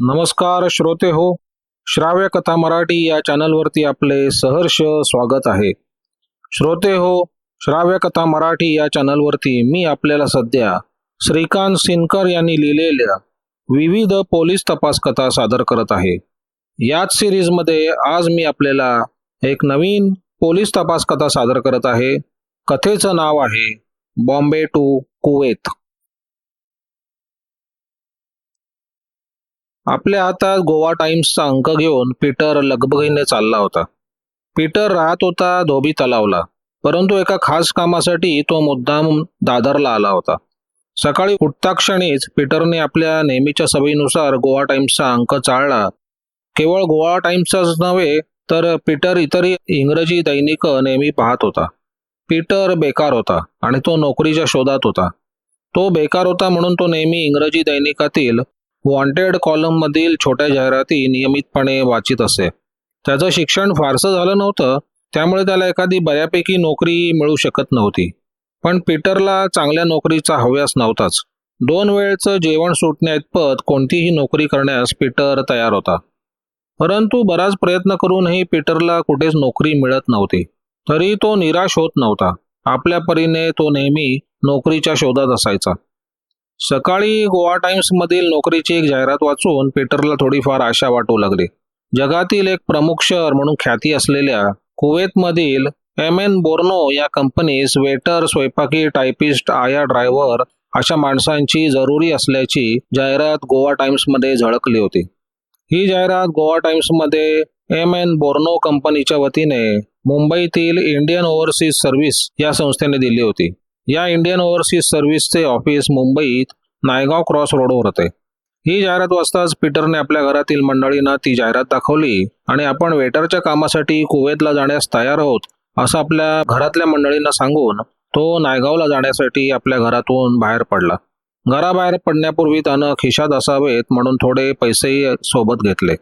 नमस्कार श्रोते हो श्राव्य कथा मराठी या चॅनलवरती आपले सहर्ष स्वागत आहे. श्रोते हो श्राव्य कथा मराठी या चॅनलवरती मी आपल्याला सध्या श्रीकांत सिनकर यांनी लिहिलेल्या विविध पोलीस तपास कथा सादर करत आहे. याच सिरीजमध्ये आज मी आपल्याला एक नवीन पोलीस तपास कथा सादर करत आहे. कथेचं नाव आहे बॉम्बे टू कुवेत. आपल्या हातात गोवा टाइम्सचा अंक घेऊन पीटर लगबगीने चालला होता. पीटर राहत होता धोबी तलावला परंतु एका खास कामासाठी तो मुद्दाम दादरला आला होता. सकाळी उठता क्षणीच पीटरने आपल्या नेहमीच्या सवयीनुसार गोवा टाइम्सचा अंक चाळला. केवळ गोवा टाइम्सचाच नव्हे तर पीटर इतरही इंग्रजी दैनिक नेहमी पाहत होता. पीटर बेकार होता आणि तो नोकरीच्या शोधात होता. तो बेकार होता म्हणून तो नेहमी इंग्रजी दैनिकातील वॉन्टेड कॉलम मधील छोट्या जाहिराती नियमितपणे वाचित असे. त्याचं शिक्षण फारसं झालं नव्हतं त्यामुळे त्याला एखादी बऱ्यापैकी नोकरी मिळू शकत नव्हती. पण पीटरला चांगल्या नोकरीचा हव्यास नव्हताच. दोन वेळचं जेवण सुटण्याइतपत कोणतीही नोकरी करण्यास पीटर तयार होता. परंतु बराच प्रयत्न करूनही पीटरला कुठेच नोकरी मिळत नव्हती. तरी तो निराश होत नव्हता. आपल्या परीने तो नेहमी नोकरीच्या शोधात असायचा. सकाळी गोवा टाइम्स मधील नोकरीची एक जाहिरात वाचून पीटरला थोडीफार आशा वाटू लागली. जगातील एक प्रमुख शहर म्हणून ख्याती असलेल्या कुवेतमधील एम एन बोर्नो या कंपनीस वेटर स्वयंपाकी टायपिस्ट आया ड्रायव्हर अशा माणसांची जरुरी असल्याची जाहिरात गोवा टाइम्समध्ये झळकली होती. ही जाहिरात गोवा टाइम्समध्ये एम एन बोर्नो कंपनीच्या वतीने मुंबईतील इंडियन ओव्हरसीज सर्व्हिस या संस्थेने दिली होती. या इंडियन ओव्हरसीज सर्व्हिसचे ऑफिस मुंबईत नायगाव क्रॉस रोडवर होते. ही जाहिरात वाचताच पीटरने आपल्या घरातील मंडळींना ती जाहिरात दाखवली आणि आपण वेटरच्या कामासाठी कुवेतला जाण्यास तयार आहोत असं आपल्या घरातल्या मंडळींना सांगून तो नायगावला जाण्यासाठी आपल्या घरातून बाहेर पडला. घराबाहेर पडण्यापूर्वी त्यानं खिशात असावेत म्हणून थोडे पैसेही सोबत घेतले.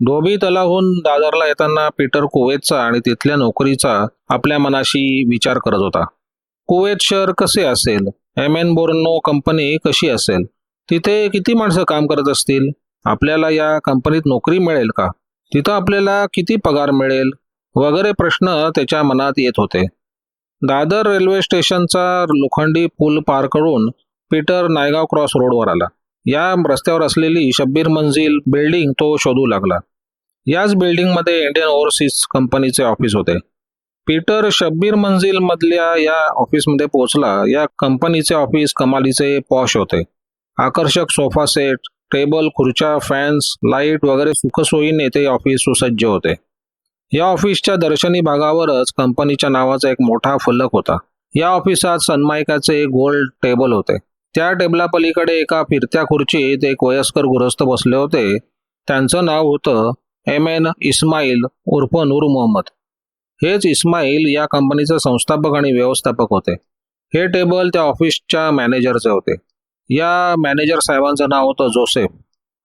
धोबी तलाहून दादरला येताना पीटर कुवेतचा आणि तिथल्या नोकरीचा आपल्या मनाशी विचार करत होता. कुवेत शहर कसे असेल? एम एन बोर्नो कंपनी कशी असेल? तिथे किती माणसं काम करत असतील? आपल्याला या कंपनीत नोकरी मिळेल का? तिथं आपल्याला किती पगार मिळेल? वगैरे प्रश्न त्याच्या मनात येत होते. दादर रेल्वे स्टेशनचा लोखंडी पूल पार करून पीटर नायगाव क्रॉस रोडवर आला. या रस्त्यावर असलेली शब्बीर मंजिल बिल्डिंग तो शोधू लागला. याच बिल्डिंगमध्ये इंडियन ओव्हरसीज कंपनीचे ऑफिस होते. पीटर शब्बीर मंजिल मधल्या या ऑफिसमध्ये पोहोचला. या कंपनीचे ऑफिस कमालीचे पॉश होते. आकर्षक सोफा सेट टेबल खुर्च्या फॅन्स लाइट वगैरे सुखसोयीने ते ऑफिस सुसज्ज होते. या ऑफिसच्या दर्शनी भागावरच कंपनीच्या नावाचा एक मोठा फलक होता. या ऑफिसात सन्मायकाचे गोल्ड टेबल होते. त्या टेबला पलीकडे एका फिरत्या खुर्चीत एक वयस्कर गृहस्थ बसले होते. त्यांचं नाव होतं एम एन इस्माईल उर्फ नूर मोहम्मद. हेच इस्माईल या कंपनीचे संस्थापक आणि व्यवस्थापक होते. हे टेबल त्या ऑफिसच्या मॅनेजरचे होते. या मॅनेजर साहेबांचं नाव होतं जोसेफ.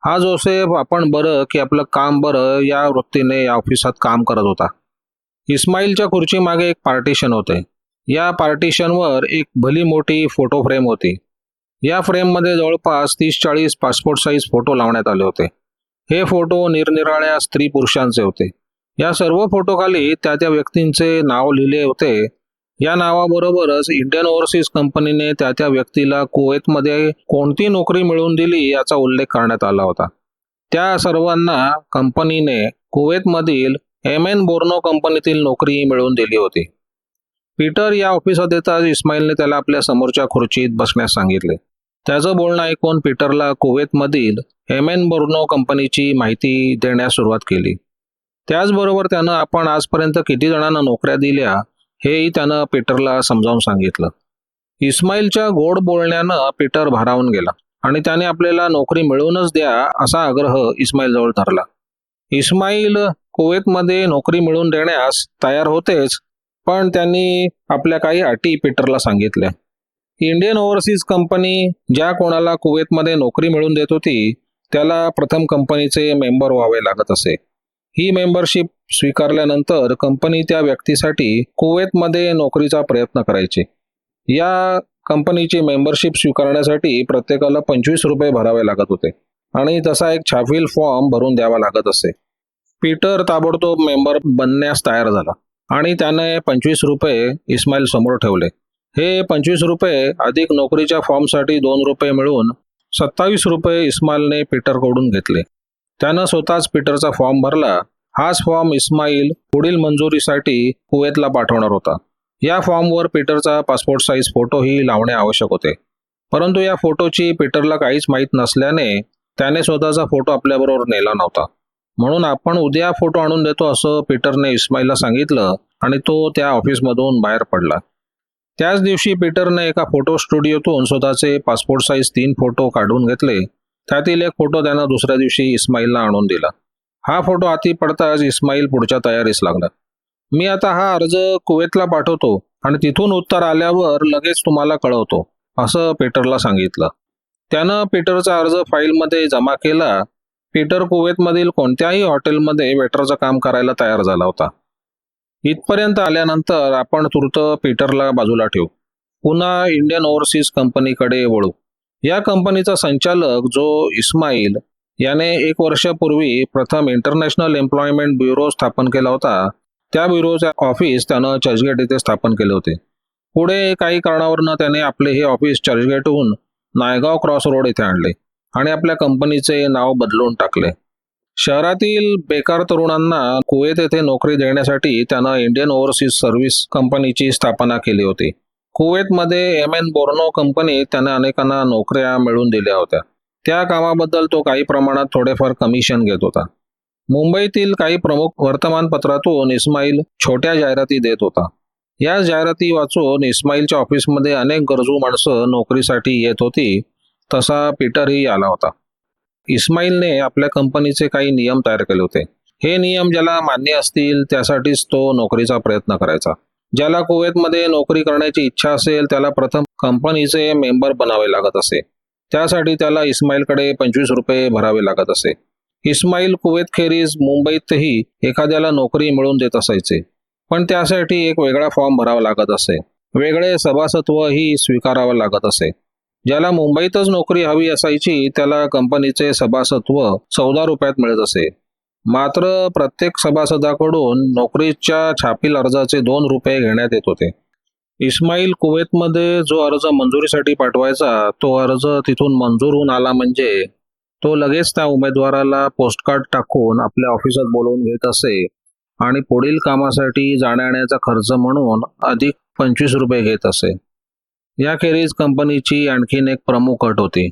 हा जोसेफ आपण बरं की आपलं काम बरं या वृत्तीने या ऑफिसात काम करत होता. इस्माईलच्या खुर्ची मागे एक पार्टिशन होते. या पार्टिशनवर एक भली मोठी फोटो फ्रेम होती. या फ्रेममध्ये जवळपास तीस चाळीस पासपोर्ट साईज फोटो लावण्यात आले होते. हे फोटो निरनिराळ्या स्त्री पुरुषांचे होते. या सर्व फोटोखाली त्या त्या व्यक्तींचे नाव लिहिले होते. या नावाबरोबरच इंडियन ओव्हरसीज कंपनीने त्या त्या व्यक्तीला कुवेतमध्ये कोणती नोकरी मिळवून दिली याचा उल्लेख करण्यात आला होता. त्या सर्वांना कंपनीने कुवेतमधील एम एन बोर्नो कंपनीतील नोकरी मिळवून दिली होती. पीटर या ऑफिसात येताच इस्माईलने त्याला आपल्या समोरच्या खुर्चीत बसण्यास सांगितले. त्याचं बोलणं ऐकून पीटरला कुवेतमधील एम एन बोर्नो कंपनीची माहिती देण्यास सुरुवात केली. त्याचबरोबर त्यानं आपण आजपर्यंत किती जणांना नोकऱ्या दिल्या हेही त्यानं पीटरला समजावून सांगितलं. इस्माईलच्या गोड बोलण्यानं पीटर भारावून गेला आणि त्याने आपल्याला नोकरी मिळवूनच द्या असा आग्रह इस्माईल जवळ धरला. इस्माईल कुवेतमध्ये नोकरी मिळवून देण्यास तयार होतेच पण त्यांनी आपल्या काही अटी पीटरला सांगितल्या. इंडियन ओव्हरसीज कंपनी ज्या कोणाला कुवेतमध्ये नोकरी मिळवून देत होती त्याला प्रथम कंपनीचे मेंबर व्हावे लागत असे. ही मेंबरशिप स्वीकारल्यानंतर कंपनी त्या व्यक्तीसाठी कुवेतमध्ये नोकरीचा प्रयत्न करायची. या कंपनीची मेंबरशिप स्वीकारण्यासाठी प्रत्येकाला पंचवीस रुपये भरावे लागत होते. आणि तसा एक छापील फॉर्म भरून द्यावा लागत असे. पीटर ताबडतोब मेंबर बनण्यास तयार झाला आणि त्याने पंचवीस रुपये इस्माईल समोर ठेवले. हे पंचवीस रुपये अधिक नोकरीच्या फॉर्मसाठी दोन रुपये मिळून सत्तावीस रुपये इस्माईलने पीटरकडून घेतले. त्यानं स्वतःच पीटरचा फॉर्म भरला. हाच फॉर्म इस्माईल पुढील मंजुरीसाठी कुवेतला पाठवणार होता. या फॉर्मवर पीटरचा पासपोर्ट साईज फोटोही लावणे आवश्यक होते. परंतु या फोटोची पीटरला काहीच माहीत नसल्याने त्याने स्वतःचा फोटो आपल्याबरोबर नेला नव्हता. म्हणून आपण उद्या फोटो आणून देतो असं पीटरने इस्माईलला सांगितलं आणि तो त्या ऑफिसमधून बाहेर पडला. त्याच दिवशी पीटरने एका फोटो स्टुडिओतून स्वतःचे पासपोर्ट साईज तीन फोटो काढून घेतले. त्यातील एक फोटो त्यानं दुसऱ्या दिवशी इस्माईलला आणून दिला. हा फोटो हाती पडताच इस्माईल पुढच्या तयारीस लागला. मी आता हा अर्ज कुवेतला पाठवतो आणि तिथून उत्तर आल्यावर लगेच तुम्हाला कळवतो असं पीटरला सांगितलं. त्यानं पीटरचा अर्ज फाईलमध्ये जमा केला. पीटर कुवेतमधील कोणत्याही हॉटेलमध्ये वेटरचं काम करायला तयार झाला होता. इथपर्यंत आल्यानंतर आपण तुर्त पीटरला बाजूला ठेवू. पुन्हा इंडियन ओव्हरसीज कंपनीकडे वळू. या कंपनीचा संचालक जो इस्माईल याने एक वर्षापूर्वी प्रथम इंटरनॅशनल एम्प्लॉयमेंट ब्युरो स्थापन केला होता. त्या ब्युरोचे ऑफिस त्यानं चर्चगेट येथे स्थापन केले होते. पुढे काही कारणावरनं त्याने आपले हे ऑफिस चर्चगेटहून नायगाव क्रॉस रोड येथे आणले आणि आपल्या कंपनीचे नाव बदलून टाकले. शहरातील बेकार तरुणांना कुवेत येथे नोकरी देण्यासाठी त्यानं इंडियन ओव्हरसीज सर्व्हिस कंपनीची स्थापना केली होती. कुवेतमध्ये एम एन बोर्नो कंपनीत त्याने अनेकांना नोकऱ्या मिळवून दिल्या होत्या. त्या कामाबद्दल तो काही प्रमाणात थोडेफार कमिशन घेत होता. मुंबईतील काही प्रमुख वर्तमानपत्रातून इस्माईल छोट्या जाहिराती देत होता. या जाहिराती वाचून इस्माईलच्या ऑफिसमध्ये अनेक गरजू माणसं नोकरीसाठी येत होती तसा पीटरही आला होता. इस्माईलने आपल्या कंपनीचे काही नियम तयार केले होते. हे नियम ज्याला मान्य असतील त्यासाठीच तो नोकरीचा प्रयत्न करायचा. ज्याला कुवेतमध्ये नोकरी करण्याची इच्छा असेल त्याला प्रथम कंपनीचे मेंबर बनावे लागत असे. त्यासाठी त्याला इस्माईलकडे पंचवीस रुपये भरावे लागत असे. इस्माईल कुवेत खेरीज मुंबईतही एखाद्याला नोकरी मिळवून देत असायचे. पण त्यासाठी एक वेगळा फॉर्म भरावा लागत असे. वेगळे सभासत्वही स्वीकारावं लागत असे. ज्याला मुंबईतच नोकरी हवी असायची त्याला कंपनीचे सभासत्व चौदा रुपयात मिळत असे. मात्र प्रत्येक सभासदाकडून नोकरीच्या छापील अर्जाचे दोन रुपये घेण्यात येत होते. इस्माईल कुवेतमध्ये जो अर्ज मंजुरीसाठी पाठवायचा तो अर्ज तिथून मंजूर होऊन आला म्हणजे तो लगेच त्या उमेदवाराला पोस्टकार्ड टाकून आपल्या ऑफिसात बोलवून घेत असे आणि पुढील कामासाठी जाण्याचा खर्च म्हणून अधिक पंचवीस रुपये घेत असे. याखेरीज कंपनीची आणखीन एक प्रमुख अट होती.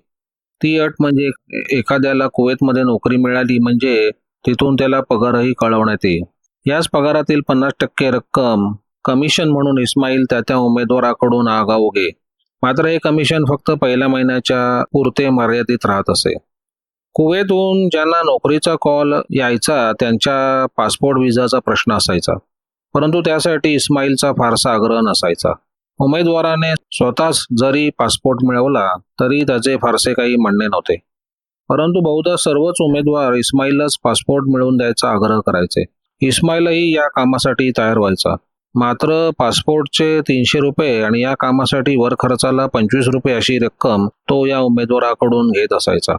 ती अट म्हणजे एखाद्याला कुवेतमध्ये नोकरी मिळाली म्हणजे तिथून त्याला पगारही कळवण्यात येईल. याच पगारातील पन्नास टक्के रक्कम कमिशन म्हणून इस्माईल त्या त्या उमेदवाराकडून आगाऊ घे मात्र हे कमिशन फक्त पहिल्या महिन्याच्या पुरते मर्यादित राहत असे. कुवेतून ज्यांना नोकरीचा कॉल यायचा त्यांच्या पासपोर्ट विजाचा प्रश्न असायचा. परंतु त्यासाठी इस्माईलचा फारसा आग्रह नसायचा. उमेदवाराने स्वतःच जरी पासपोर्ट मिळवला तरी त्याचे फारसे काही म्हणणे नव्हते. परंतु बहुधा सर्वच उमेदवार इस्माईललाच पासपोर्ट मिळवून द्यायचा आग्रह करायचे. इस्माईलही या कामासाठी तयार व्हायचा. मात्र पासपोर्टचे तीनशे रुपये आणि या कामासाठी वर खर्चाला पंचवीस रुपये अशी रक्कम तो या उमेदवाराकडून घेत असायचा.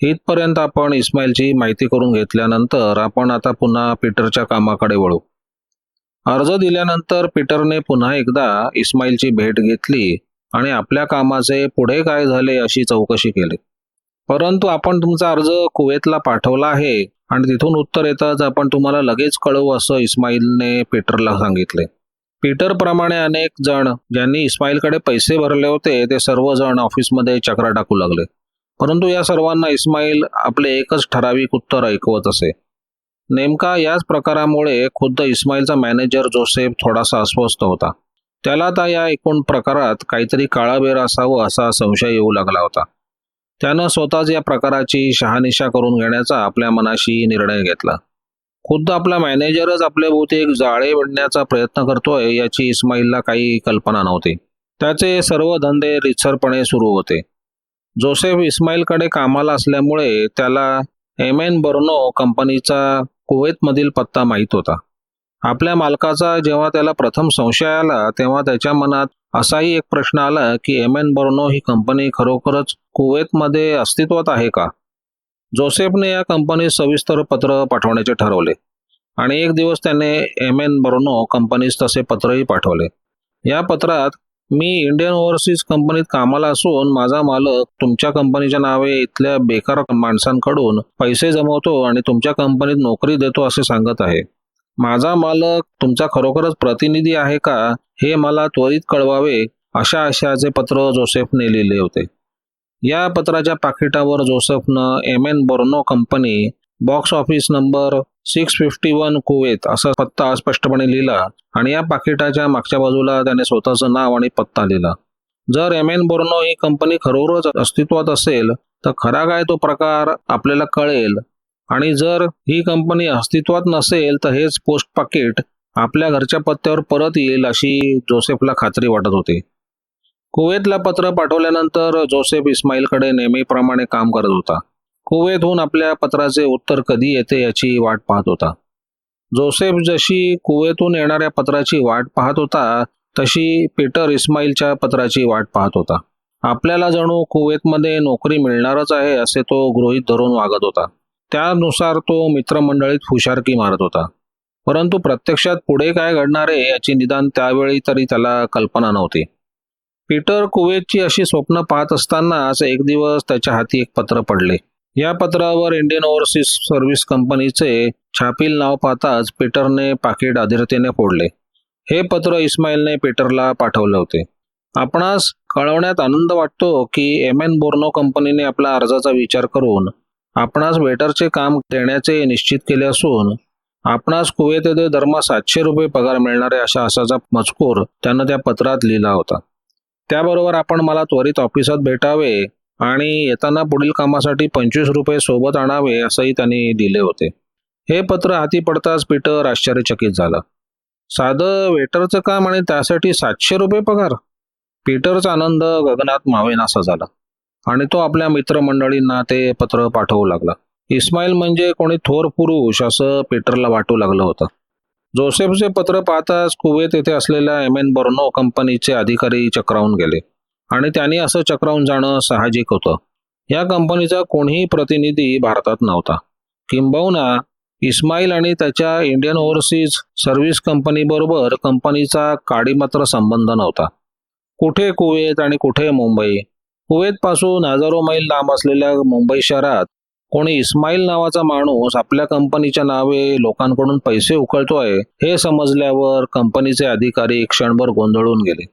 इथपर्यंत आपण इस्माईलची माहिती करून घेतल्यानंतर आपण आता पुन्हा पीटरच्या कामाकडे वळू. अर्ज दिल्यानंतर पीटरने पुन्हा एकदा इस्माईलची भेट घेतली आणि आपल्या कामाचे पुढे काय झाले अशी चौकशी केली. परंतु आपण तुमचा अर्ज कुवेतला पाठवला आहे आणि तिथून उत्तर येताच आपण तुम्हाला लगेच कळवू असं इस्माईलने पीटरला सांगितले. पीटर प्रमाणे अनेक जण ज्यांनी इस्माईलकडे पैसे भरले होते ते सर्वजण ऑफिसमध्ये चक्रा टाकू लागले. परंतु या सर्वांना इस्माईल आपले एकच ठराविक उत्तर ऐकवत असे. नेमका याच प्रकारामुळे खुद्द इस्माईलचा मॅनेजर जोसेफ थोडासा अस्वस्थ होता. त्याला आता या एकूण प्रकारात काहीतरी काळाबेर असावं असा संशय येऊ लागला होता. त्यानं स्वतःच या प्रकाराची शहानिशा करून घेण्याचा आपल्या मनाशी निर्णय घेतला. खुद्द आपला मॅनेजरच आपल्या भोवती एक जाळे विणण्याचा प्रयत्न करतोय याची इस्माईलला काही कल्पना नव्हती. त्याचे सर्व धंदे रितसरपणे सुरू होते. जोसेफ इस्माईलकडे कामाला असल्यामुळे त्याला एम एन बर्नो कंपनीचा कुवेतमधील पत्ता माहीत होता. आपल्या मालकाचा जेव्हा त्याला प्रथम संशय आला तेव्हा त्याच्या मनात असाही एक प्रश्न आला की एम एन बर्नो ही कंपनी खरोखरच कुवेतमध्ये अस्तित्वात आहे का? जोसेफने या कंपनीत सविस्तर पत्र पाठवण्याचे ठरवले. आणि एक दिवस त्याने एम एन बर्नो कंपनीस तसे पत्रही पाठवले. या पत्रात मी इंडियन ओव्हरसीज कंपनीत कामाला असून माझा मालक तुमच्या कंपनीच्या नावे इथल्या बेकार माणसांकडून पैसे जमवतो आणि तुमच्या कंपनीत नोकरी देतो असे सांगत आहे. माझा मालक तुमचा खरोखरच प्रतिनिधी आहे का हे मला त्वरित कळवावे अशा आशयाचे पत्र जोसेफने लिहिले होते. या पत्राच्या पाकिटावर जोसेफनं M N Borno company box office number six fifty one Kuwait असा पत्ता स्पष्टपणे लिहिला आणि या पाकिटाच्या मागच्या बाजूला त्याने स्वतःचं नाव आणि पत्ता लिहिला. जर एम एन बोर्नो ही कंपनी खरोखरच अस्तित्वात असेल तर खरा काय तो प्रकार आपल्याला कळेल. आणि जर ही कंपनी अस्तित्वात नसेल तर हेच पोस्ट पाकिट आपल्या घरच्या पत्त्यावर परत येईल अशी जोसेफला खात्री वाटत होती. कुवेतला पत्र पाठवल्यानंतर जोसेफ इस्माईलकडे नेहमीप्रमाणे काम करत होता. कुवेतहून आपल्या पत्राचे उत्तर कधी येते याची वाट पाहत होता. जोसेफ जशी कुवेतून येणाऱ्या पत्राची वाट पाहत होता तशी पीटर इस्माईलच्या पत्राची वाट पाहत होता. आपल्याला जणू कुवेतमध्ये नोकरी मिळणारच आहे असे तो गृहीत धरून वागत होता. त्यानुसार तो मित्रमंडळीत हुशारकी मारत होता. परंतु प्रत्यक्षात पुढे काय घडणार आहे याची निदान त्यावेळी तरी त्याला कल्पना नव्हती. पीटर कुवेतची अशी स्वप्न पाहत असतानाच एक दिवस त्याच्या हाती एक पत्र पडले. या पत्रावर इंडियन ओव्हरसीज सर्व्हिस कंपनीचे छापील नाव पाहताच पीटरने पाकिट आधिरतेने फोडले. हे पत्र इस्माईलने पीटरला पाठवले होते. आपणास कळवण्यात आनंद वाटतो की एम एन बोर्नो कंपनीने आपल्या अर्जाचा विचार करून आपणास वेटरचे काम देण्याचे निश्चित केले असून आपणास कुवेत येथे दरमा सातशे रुपये पगार मिळणारे अशा असाचा मजकूर त्यानं त्या पत्रात लिहिला होता. त्याबरोबर आपण मला त्वरित ऑफिसात भेटावे आणि येताना पुढील कामासाठी पंचवीस रुपये सोबत आणावे असंही त्यांनी दिले होते. हे पत्र हाती पडताच पीटर आश्चर्यचकित झाला. साधं वेटरचं काम आणि त्यासाठी सातशे रुपये पगार? पीटरचा आनंद गगनात मावेनासा झाला. आणि तो आपल्या मित्रमंडळींना ते पत्र पाठवू लागला. इस्माईल म्हणजे कोणी थोर पुरुष असं पीटरला वाटू लागलं होतं. जोसेफचे पत्र पाहताच कुवेत येथे असलेल्या एम एन बर्नो कंपनीचे अधिकारी चक्रावून गेले. आणि त्यांनी असं चक्रावून जाणं साहजिक होतं. या कंपनीचा कोणीही प्रतिनिधी भारतात नव्हता. किंबहुना इस्माईल आणि त्याच्या इंडियन ओव्हरसीज सर्व्हिस कंपनीबरोबर कंपनीचा काडीमात्र संबंध नव्हता. कुठे कुवेत आणि कुठे मुंबई कुवेत पासून हजारो मैल लांब असलेल्या मुंबई शहरात कोणी इस्माईल नावाचा माणूस आपल्या कंपनीच्या नावे लोकांकडून पैसे उकळतोय हे समजल्यावर कंपनीचे अधिकारी क्षणभर गोंधळून गेले.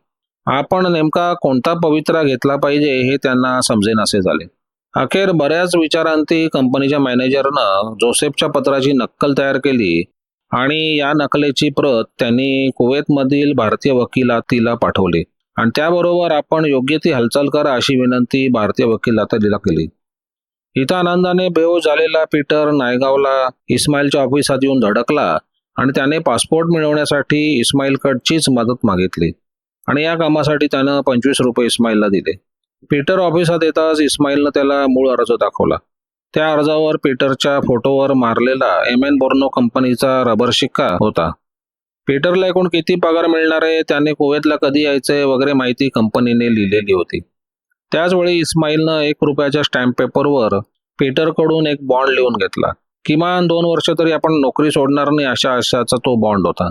आपण नेमका कोणता पवित्रा घेतला पाहिजे हे त्यांना समजेनासे झाले. अखेर बऱ्याच विचारांती कंपनीच्या मॅनेजरनं जोसेफच्या पत्राची नक्कल तयार केली आणि या नकलेची प्रत त्यांनी कुवेतमधील भारतीय वकिलातीला पाठवली. आणि त्याबरोबर आपण योग्य ती हालचाल करा अशी विनंती भारतीय वकील वकिलातीला केली. इथं आनंदाने बेहोश झालेला पीटर नायगावला इस्माईलच्या ऑफिसात येऊन धडकला आणि त्याने पासपोर्ट मिळवण्यासाठी इस्माईलकडचीच मदत मागितली आणि या कामासाठी त्यानं पंचवीस रुपये इस्माईलला दिले. पीटर ऑफिसात येताच इस्माईलनं त्याला मूळ अर्ज दाखवला. त्या अर्जावर पीटरच्या फोटोवर मारलेला एम एन बोर्नो कंपनीचा रबर शिक्का होता. पीटरला एकूण किती पगार मिळणार आहे त्याने कुवेतला कधी यायचंय वगैरे माहिती कंपनीने लिहिलेली होती. त्याचवेळी इस्माईलनं एक रुपयाच्या स्टॅम्प पेपरवर पीटरकडून एक बॉन्ड लिहून घेतला. किमान दोन वर्ष तरी आपण नोकरी सोडणार नाही अशा आशाचा तो बॉन्ड होता.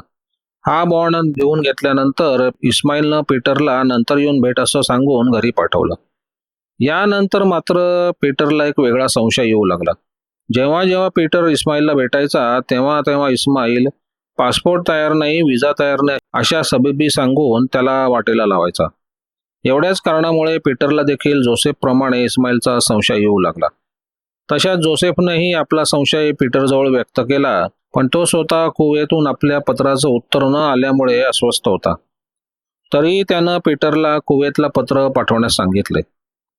हा बॉन्ड लिहून घेतल्यानंतर इस्माईलनं पीटरला नंतर येऊन भेट असं सांगून घरी पाठवलं. यानंतर मात्र पीटरला एक वेगळा संशय येऊ लागला. जेव्हा जेव्हा पीटर इस्माईलला भेटायचा तेव्हा तेव्हा इस्माईल पासपोर्ट तयार नाही विजा तयार नाही अशा सबबी सांगून त्याला वाटेला लावायचा. एवढ्याच कारणामुळे पीटरला देखील जोसेफप्रमाणे इस्माईलचा संशय येऊ लागला. तशाच जोसेफनंही आपला संशय पीटरजवळ व्यक्त केला पण तो स्वतः कुवेतून आपल्या पत्राचं उत्तर न आल्यामुळे अस्वस्थ होता. तरी त्यानं पीटरला कुवेतला पत्र पाठवण्यास सांगितले.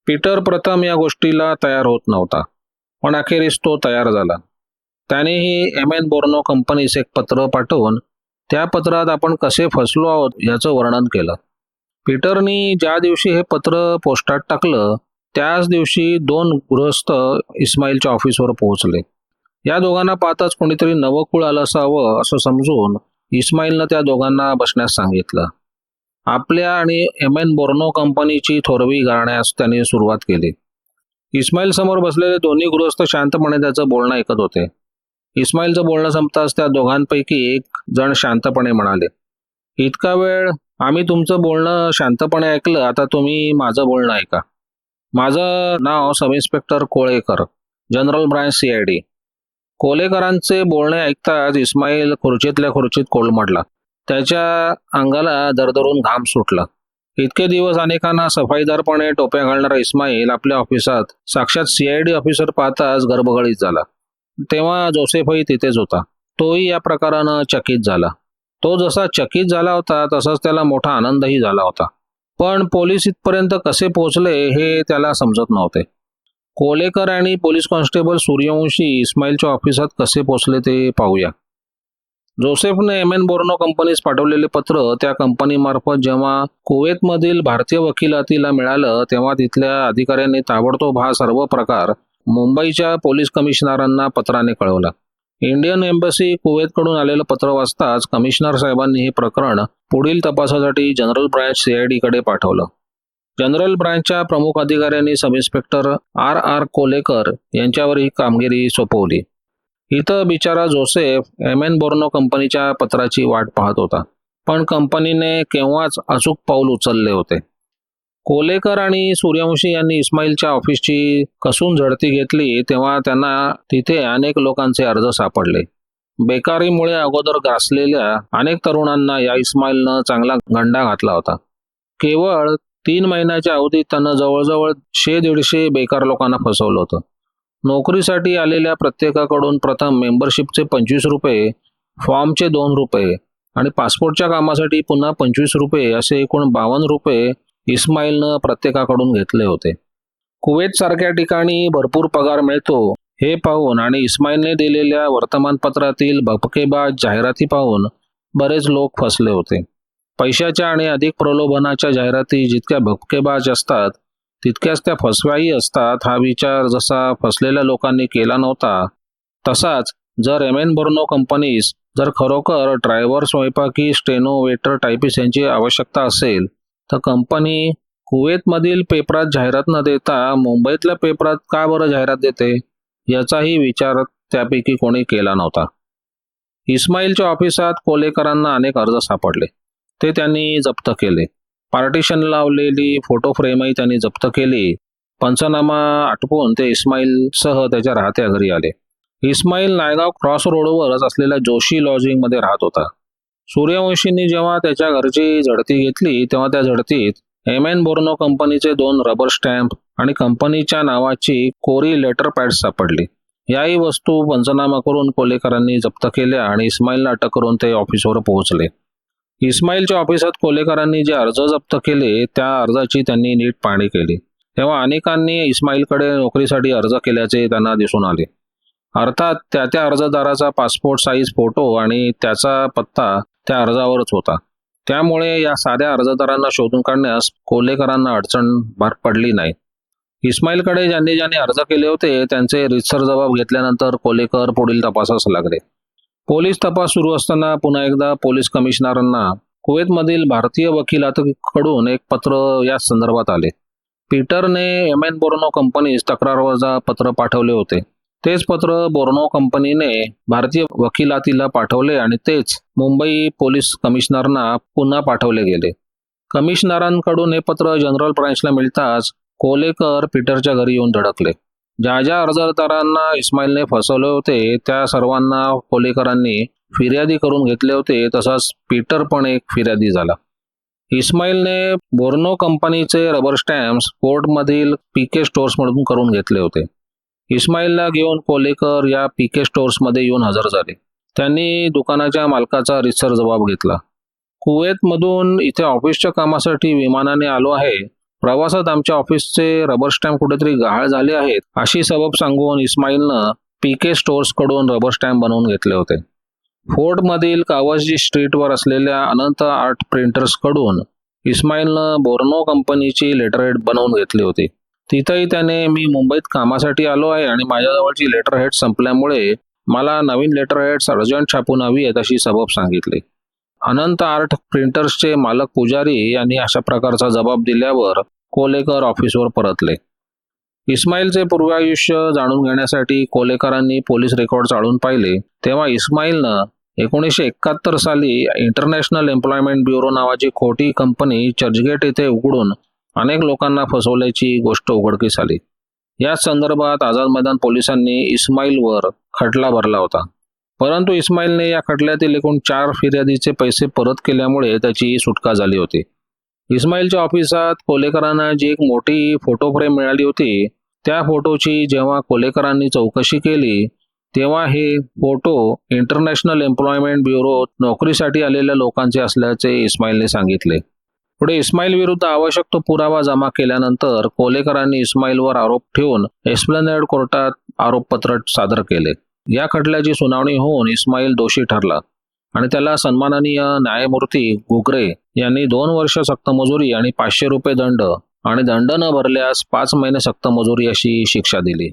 पीटर प्रथम या गोष्टीला तयार होत नव्हता पण अखेरीस तो तयार झाला. त्यानेही एम एन बोर्नो कंपनीस एक पत्र पाठवून त्या पत्रात आपण कसे फसलो आहोत याचं वर्णन केलं. पीटरनी ज्या दिवशी हे पत्र पोस्टात टाकलं त्याच दिवशी दोन गृहस्थ इस्माईलच्या ऑफिसवर पोहोचले. या दोघांना पाहताच कोणीतरी नवकुळ आलं असावं असं समजून इस्माईलनं त्या दोघांना बसण्यास सांगितलं. आपल्या आणि एम एन बोर्नो कंपनीची थोरवी गाळण्यास त्यांनी सुरुवात केली. इस्माईल समोर बसलेले दोन्ही गृहस्थ शांतपणे त्याचं बोलणं ऐकत होते. इस्माईलचं बोलणं संपताच त्या दोघांपैकी एक जण शांतपणे म्हणाले इतका वेळ आम्ही तुमचं बोलणं शांतपणे ऐकलं आता तुम्ही माझं बोलणं ऐका. माझं नाव sub inspector Kolekar general branch C I D. कोलेकरांचे बोलणे ऐकताच इस्माईल खुर्चीतल्या खुर्चीत कोलमडला त्याच्या अंगाला दरदरून घाम सुटला. इतके दिवस अनेकांना सफाईदारपणे टोप्या घालणारा इस्माईल आपल्या ऑफिसात साक्षात सीआयडी ऑफिसर पाहताच गर्भगळीत झाला. तेव्हा जोसेफही तिथेच होता. तोही या प्रकारानं चकित झाला. तो जसा चकित झाला होता तसाच त्याला मोठा आनंदही झाला होता. पण पोलीस इथपर्यंत कसे पोहोचले हे त्याला समजत नव्हते. कोलेकर आणि पोलीस कॉन्स्टेबल सूर्यवंशी इस्माईलच्या ऑफिसात कसे पोहोचले ते पाहूया. जोसेफने एम एन बोर्नो कंपनीस पाठवलेले पत्र त्या कंपनीमार्फत जेव्हा कुवेतमधील भारतीय वकिलातीला मिळालं तेव्हा तिथल्या अधिकाऱ्यांनी ताबडतोब हा सर्व प्रकार मुंबईच्या पोलीस कमिशनरांना पत्राने कळवलं. इंडियन एम्बसी कुवेतकडून आलेलं पत्र वाचताच कमिशनर साहेबांनी हे प्रकरण पुढील तपासासाठी जनरल ब्रँच सीआयडीकडे पाठवलं. जनरल ब्रँचच्या प्रमुख अधिकाऱ्यांनी sub inspector R R Kolekar यांच्यावर ही कामगिरी सोपवली. इथं बिचारा जोसेफ एम एन बोर्नो कंपनीच्या पत्राची वाट पाहत होता. पण कंपनीने केव्हाच अचूक पाऊल उचलले होते. कोलेकर आणि सूर्यवंशी यांनी इस्माईलच्या ऑफिसची कसून झडती घेतली तेव्हा त्यांना तिथे अनेक लोकांचे अर्ज सापडले. बेकारीमुळे अगोदर ग्रासलेल्या अनेक तरुणांना या इस्माईलनं चांगला गंडा घातला होता. केवळ तीन महिन्याच्या अवधीत त्यानं जवळजवळ शे दीडशे बेकार लोकांना फसवलं होतं. नोकरीसाठी आलेल्या प्रत्येकाकडून प्रथम मेंबरशिपचे पंचवीस रुपये फॉर्मचे दोन रुपये आणि पासपोर्टच्या कामासाठी पुन्हा पंचवीस रुपये असे एकूण बावन्न रुपये इस्माईलनं प्रत्येकाकडून घेतले होते. कुवेत सारख्या ठिकाणी भरपूर पगार मिळतो हे पाहून आणि इस्माईलने दिलेल्या वर्तमानपत्रातील भपकेबाज जाहिराती पाहून बरेच लोक फसले होते. पैशाच्या आणि अधिक प्रलोभनाच्या जाहिराती जितक्या भपकेबाज असतात तितक्याच त्या फसव्याही असतात हा विचार जसा फसलेल्या लोकांनी केला नव्हता तसाच जर एम एन बर्नो कंपनीस जर खरोखर ड्रायव्हर स्वयंपाकी स्टेनो वेटर टायपिस यांची आवश्यकता असेल तर कंपनी कुवेतमधील पेपरात जाहिरात न देता मुंबईतल्या पेपरात का बरं जाहिरात देते? याचाही विचार त्यापैकी कोणी केला नव्हता. इस्माईलच्या ऑफिसात कोलेकरांना अनेक अर्ज सापडले. ते त्यांनी जप्त केले. पार्टिशन लावलेली फोटो फ्रेमही त्यांनी जप्त केली. पंचनामा आटपून ते इस्माईल सह त्याच्या राहत्या घरी आले. इस्माईल नायगाव क्रॉस रोडवरच असलेल्या जोशी लॉजिंगमध्ये राहत होता. सूर्यवंशींनी जेव्हा त्याच्या घरची झडती घेतली तेव्हा त्या झडतीत एम एन बोर्नो कंपनीचे दोन रबर स्टॅम्प आणि कंपनीच्या नावाची कोरी लेटर पॅड सापडली. याही वस्तू पंचनामा करून कोलेकरांनी जप्त केल्या आणि इस्माईलला अटक करून ते ऑफिसवर पोहोचले. इस्माईलच्या ऑफिसात कोलेकरांनी जे अर्ज जप्त केले त्या अर्जाची त्यांनी नीट पाहणी केली. तेव्हा अनेकांनी इस्माईलकडे नोकरीसाठी अर्ज केल्याचे त्यांना दिसून आले. अर्थात त्या त्या अर्जदाराचा पासपोर्ट साईज फोटो आणि त्याचा पत्ता त्या अर्जावरच होता. त्यामुळे या साध्या अर्जदारांना शोधून काढण्यास कोलेकरांना अडचण भार पडली नाही. इस्माईलकडे ज्यांनी ज्यांनी अर्ज केले होते त्यांचे रितसर जबाब घेतल्यानंतर कोलेकर पुढील तपासास लागले. पोलीस तपास सुरू असताना पुन्हा एकदा पोलीस कमिशनरांना कुवेतमधील भारतीय वकिलातकडून एक पत्र या संदर्भात आले. पीटरने एम एन बोर्नो कंपनीस तक्रारवजा पत्र पाठवले होते. तेच पत्र बोर्नो कंपनीने भारतीय वकिलातीला पाठवले आणि तेच मुंबई पोलीस कमिशनरना पुन्हा पाठवले गेले. कमिशनरांकडून हे पत्र जनरल ब्रांचला मिळताच कोलेकर पीटरच्या घरी येऊन धडकले. ज्या ज्या अर्जदारांना इस्माईलने फसवले होते त्या सर्वांना कोलेकरांनी फिर्यादी करून घेतले होते तसाच पीटर पण एक फिर्यादी झाला. इस्माईलने बोर्नो कंपनीचे रबर स्टॅम्प्स कोर्टमधील पीके स्टोर्समधून करून घेतले होते. इस्माईलला घेऊन कोलेकर या पीके स्टोअर्समध्ये येऊन हजर झाले. त्यांनी दुकानाच्या मालकाचा रितसर जबाब घेतला. कुवेतमधून इथे ऑफिसच्या कामासाठी विमानाने आलो आहे. प्रवासात आमच्या ऑफिसचे रबर स्टॅम्प कुठेतरी गहाळ झाले आहेत अशी सबब सांगून इस्माईलनं पीके के स्टोअर्सकडून रबर स्टॅम्प बनवून घेतले होते. फोर्टमधील कावसजी स्ट्रीटवर असलेल्या अनंत आर्ट प्रिंटर्सकडून इस्माईलनं बोर्नो कंपनीची लेटरहेड बनवून घेतली होती. तिथंही त्याने मी मुंबईत कामासाठी आलो आहे आणि माझ्याजवळची लेटरहेड संपल्यामुळे मला नवीन लेटरहेड्स अर्जंट छापून हवी आहेत अशी सबब सांगितली. अनंत आर्ट प्रिंटर्सचे मालक पुजारी यांनी अशा प्रकारचा जबाब दिल्यावर कोलेकर ऑफिसवर परतले. इस्माईलचे पूर्वायुष्य जाणून घेण्यासाठी कोलेकरांनी पोलीस रेकॉर्ड चाळून पाहिले तेव्हा इस्माईलनं एकोणीसशे एकाहत्तर साली इंटरनॅशनल एम्प्लॉयमेंट ब्युरो नावाची खोटी कंपनी चर्चगेट येथे उघडून अनेक लोकांना फसवल्याची गोष्ट उघडकीस आली. या संदर्भात आझाद मैदान पोलिसांनी इस्माईलवर खटला भरला होता. परंतु इस्माईलने या खटल्यातील एकूण चार फिर्यादीचे पैसे परत केल्यामुळे त्याची सुटका झाली होती. इस्माईलच्या ऑफिसात कोलेकरांना जी एक मोठी फोटो फ्रेम मिळाली होती त्या फोटोची जेव्हा कोलेकरांनी चौकशी केली तेव्हा हे फोटो इंटरनॅशनल एम्प्लॉयमेंट ब्युरो नोकरीसाठी आलेल्या लोकांचे असल्याचे इस्माईलने सांगितले. पुढे इस्माईल विरुद्ध आवश्यक तो पुरावा जमा केल्यानंतर कोलेकरांनी इस्माईलवर आरोप ठेवून एस्प्लनेड कोर्टात आरोपपत्र सादर केले. या खटल्याची सुनावणी होऊन इस्माईल दोषी ठरला आणि त्याला सन्माननीय न्यायमूर्ती घुगरे यांनी दोन वर्ष सक्तमजुरी आणि पाचशे रुपये दंड आणि दंड न भरल्यास पाच महिने सक्तमजुरी अशी शिक्षा दिली.